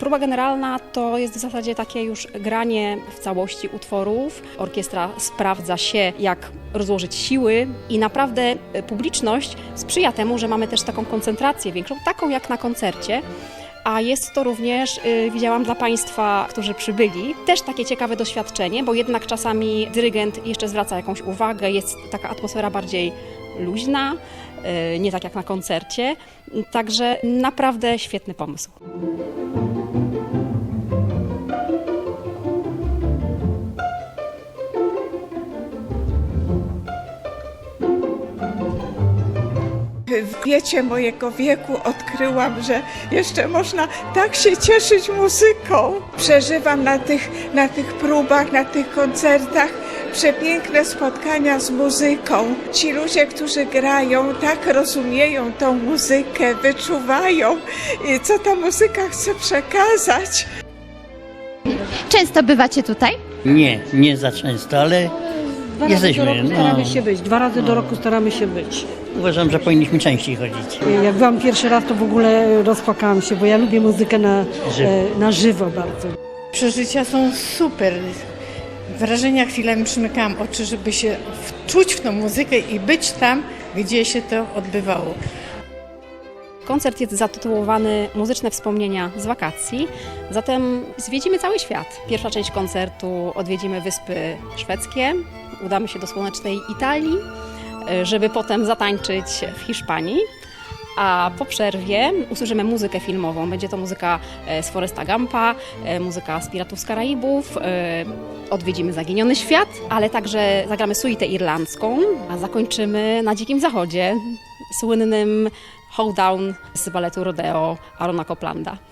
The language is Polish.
Próba generalna to jest w zasadzie takie już granie w całości utworów. Orkiestra sprawdza się, jak rozłożyć siły i naprawdę e, publiczność sprzyja temu, że mamy też taką koncentrację większą, taką jak na koncercie. A jest to również, y, widziałam dla Państwa, którzy przybyli, też takie ciekawe doświadczenie, bo jednak czasami dyrygent jeszcze zwraca jakąś uwagę, jest taka atmosfera bardziej luźna, y, nie tak jak na koncercie. Także naprawdę świetny pomysł. W wiecie mojego wieku odkryłam, że jeszcze można tak się cieszyć muzyką. Przeżywam na tych, na tych próbach, na tych koncertach przepiękne spotkania z muzyką. Ci ludzie, którzy grają, tak rozumieją tą muzykę, wyczuwają, co ta muzyka chce przekazać. Często bywacie tutaj? Nie, nie za często, ale Dwa razy Jesteśmy, do roku no. staramy się być. Dwa razy do roku staramy się być. uważam, że powinniśmy częściej chodzić. Jak byłam pierwszy raz, to w ogóle rozpłakałam się, bo ja lubię muzykę na Żywo. e, na żywo bardzo. Przeżycia są super. Wrażenia chwilami przymykałam oczy, żeby się wczuć w tą muzykę i być tam, gdzie się to odbywało. Koncert jest zatytułowany Muzyczne wspomnienia z wakacji, zatem zwiedzimy cały świat. Pierwsza część koncertu odwiedzimy Wyspy Szwedzkie, udamy się do słonecznej Italii, e, żeby potem zatańczyć w Hiszpanii. A po przerwie usłyszymy muzykę filmową. Będzie to muzyka e, z Foresta Gampa, e, muzyka z Piratów z Karaibów, odwiedzimy Zaginiony Świat, ale także zagramy suitę irlandzką, a zakończymy na Dzikim Zachodzie słynnym Hoedown z baletu Rodeo Arona Coplanda.